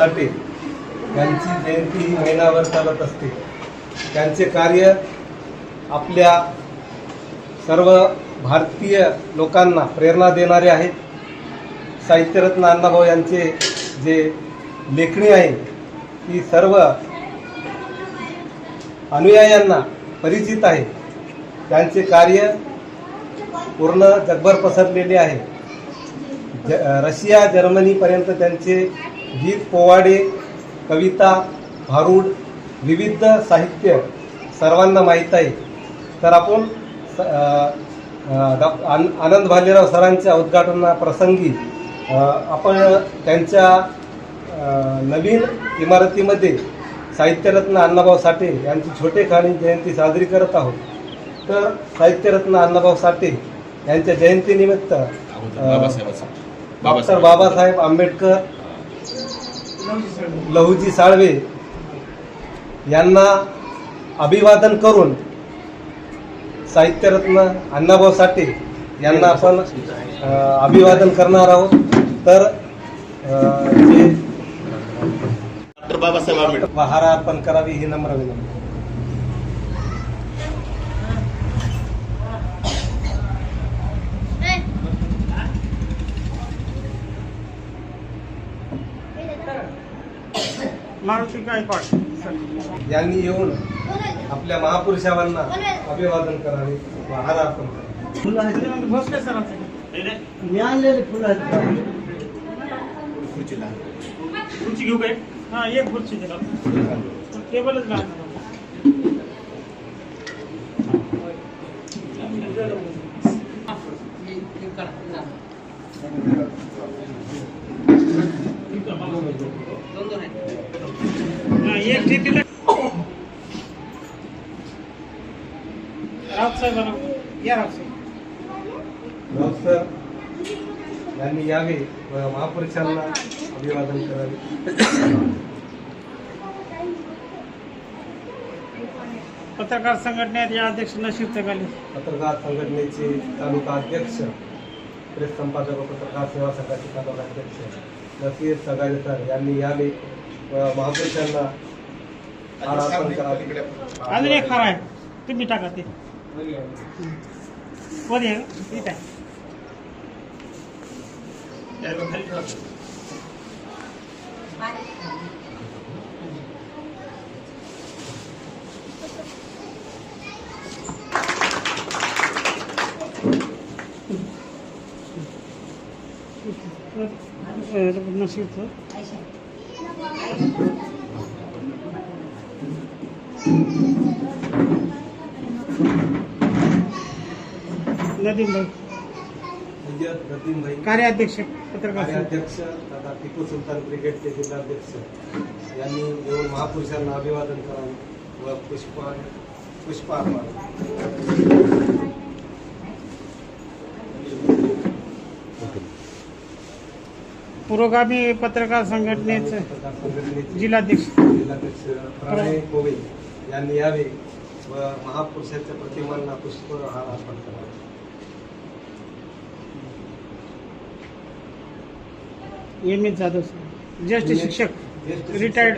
साठे यांची जयंती ही महिनाभर चालत असते. त्यांचे कार्य आपल्या सर्व भारतीय लोकांना प्रेरणा देणारे आहेत. साहित्यरत्न अण्णाभाऊ यांचे जे लेखणी आहे ती सर्व अनुयायांना परिचित आहे त्यांचे कार्य पूर्ण जगभर पसरलेले आहे. ज रशिया जर्मनीपर्यंत त्यांचे गीत पोवाडे कविता भारूड विविध साहित्य सर्वांना माहीत आहे. तर आपण आनंद भालेराव सरांच्या उद्घाटना प्रसंगी आपण त्यांच्या नवीन इमारतीमध्ये साहित्यरत्न अण्णाभाऊ साठे यांची छोटेखानी जयंती साजरी करत आहोत. तर साहित्यरत्न अण्णाभाऊ साठे यांच्या जयंतीनिमित्त डॉक्टर बाबासाहेब आंबेडकर लहुजी साळवे यांना अभिवादन करून साहित्यरत्न अण्णाभाऊ साठे यांना आपण अभिवादन करणार आहोत. तर जे डॉक्टर बाबासाहेब आंबेडकर. वहारा अर्पण करावी ही नम्र विनंती. मारुती गायकवाड यांनी येऊन आपल्या महापुरुषांना अभिवादन करावे. वहारा अर्पण करावे. भोसले सरांचं खुर्ची घेऊ काय? हा एक खुर्ची दिला टेबलच लागणार हा, सर यांनी यावे व महापुरुषांना अभिवादन करावे. पत्रकार संघटनेत या अध्यक्ष नशीब तगाले पत्रकार संघटनेचे तालुका अध्यक्ष प्रेस संपादक व पत्रकार सेवा संघाचे तालुका अध्यक्ष नसीर सगाडेकर यांनी यावे व महापुरुषांना करावे अजून एक खार आहे. तुम्ही टाका ते. मध्ये आहे. का? इथं आहे. अं, नशीबचं नदीम भाई. सय्यद नदीम भाई. कार्याध्यक्ष पत्रकार. कार्याध्यक्ष तथा टिपू सुलतान ब्रिगेडचे जिल्हाध्यक्ष. यांनी येऊन महापुरुषांना अभिवादन करावे व पुष्पा पुष्पहार पुरोगामी पत्रकार संघटनेचं जिल्हाध्यक्ष जिल्हाध्यक्ष प्रणय कोवे यांनी यावे व महापुरुषांच्या प्रतिमांना पुष्पहार अर्पण करावे एम एस जाधव सर ज्येष्ठ शिक्षक सर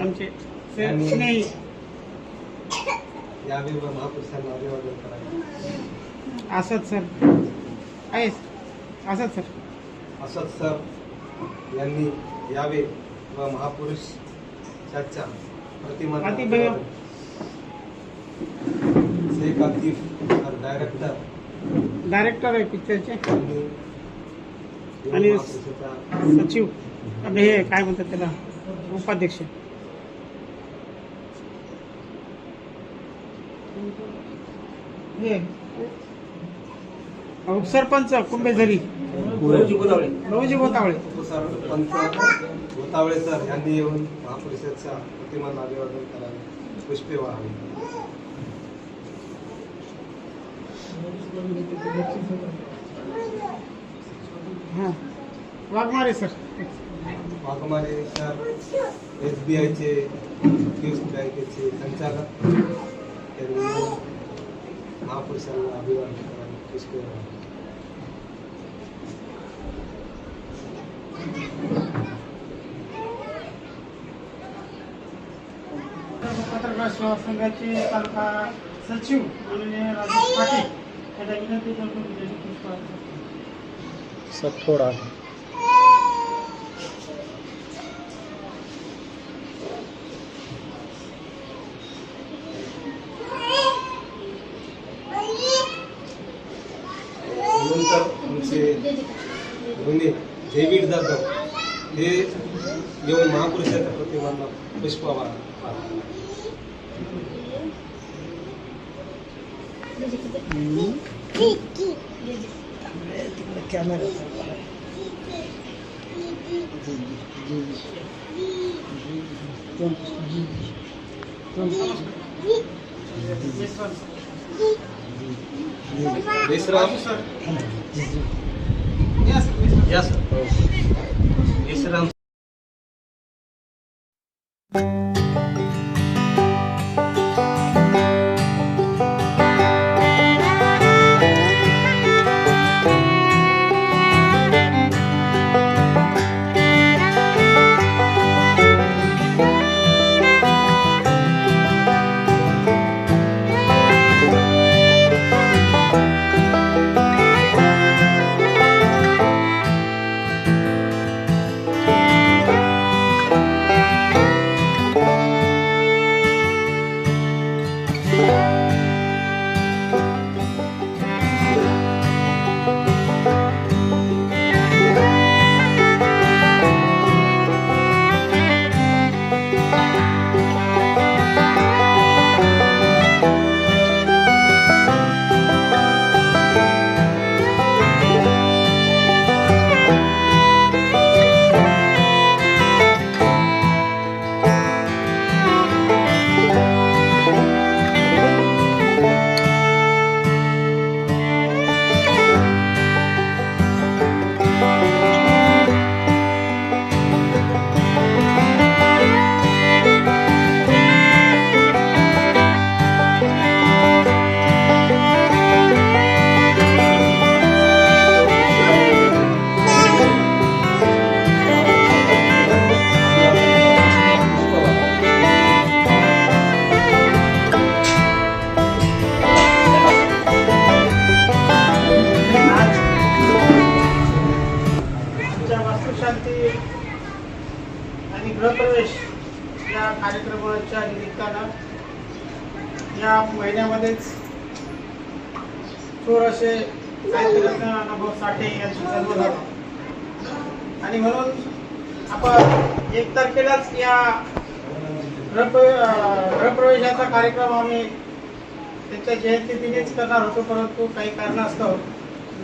आमचे स्नेही. यावे व महापुरुषांना अभिवादन करावे. असद सर आहे असद सर. असद सर यांनी यावे व आतिफ भैया. अभिवादन. Shaikh Atif sir director director आहे पिक्चरचे आणि- सचिव. हे काय म्हणतात त्याला? उपाध्यक्ष. हे. उपसरपंच कुंभेझरी. रवजी गोतावळे. सर पंच गोतावळे सर यांनी येऊन महापुरुषाच्या प्रतिमांना अभिवादन करावे. पुष्पे वाहावे हां. Waghmare sir. Waghmare sir S B आयचे बँकेचे संचालक. त्यांनी महापुरुषांना अभिवादन करावे. पुष्पे वाहावे पत्रकार सेवा संघाचे तालुका सचिव माननीय राजेश पाटील यांना विनंती करतो. सब थोडा आमचे डेव्हिड जाधव हे येऊन महापुरुषाच्या प्रतिमांना पुष्पवा Câmera. Yes, sir. Yes, sir. Yes, sir. कार्यक्रमाच्या निमित्तानं या महिन्यामध्येच थोर साहित्यरत्न अनुभव साठे यांचा जन्म झाला. आणि म्हणून आपण एक तारखेलाच या गृहप्रवेशाचा कार्यक्रम आम्ही त्यांच्या जयंती दिनीच करणार होतो परंतु काही कारणास्तव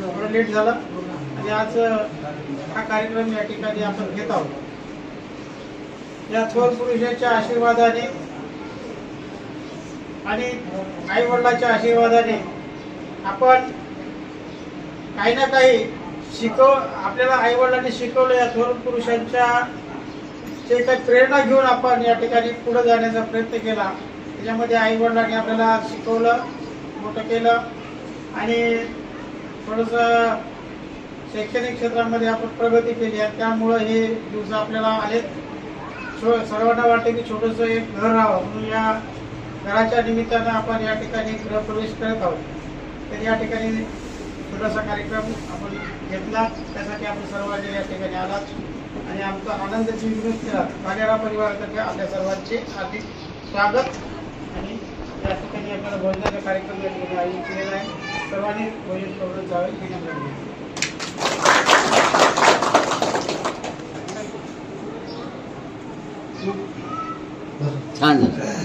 थोडं लेट झालं. आणि आज हा कार्यक्रम या ठिकाणी आपण घेत आहोत. या थोर पुरुषाच्या आशीर्वादाने आणि आई वडिलांच्या आशीर्वादाने आपण काही ना काही शिकव आपल्याला आई वडिलांनी शिकवलं या थोर पुरुषांच्या ते काही प्रेरणा घेऊन आपण या ठिकाणी पुढे जाण्याचा प्रयत्न केला. त्याच्यामध्ये आई वडिलांनी आपल्याला शिकवलं मोठं केलं आणि थोडंसं शैक्षणिक क्षेत्रामध्ये आपण प्रगती केली आहे. त्यामुळं हे दिवस आपल्याला आलेत. सर्वांना वाटते की छोटंसं एक घर राहावं. म्हणून या घराच्या निमित्तानं आपण या ठिकाणी गृहप्रवेश करत आहोत. तर या ठिकाणी छोटासा कार्यक्रम आपण घेतला. त्यासाठी आपण सर्वांनी या ठिकाणी आलात. आणि आमचा आनंदाची विनोद केला भालेरा परिवारातर्फे आपल्या सर्वांचे हार्दिक स्वागत. आणि या ठिकाणी आपल्याला भोजनाचा कार्यक्रम या ठिकाणी आयोजित केलेला आहे. सर्वांनी भोजन करून जावे विनंती. आहे. छान झालं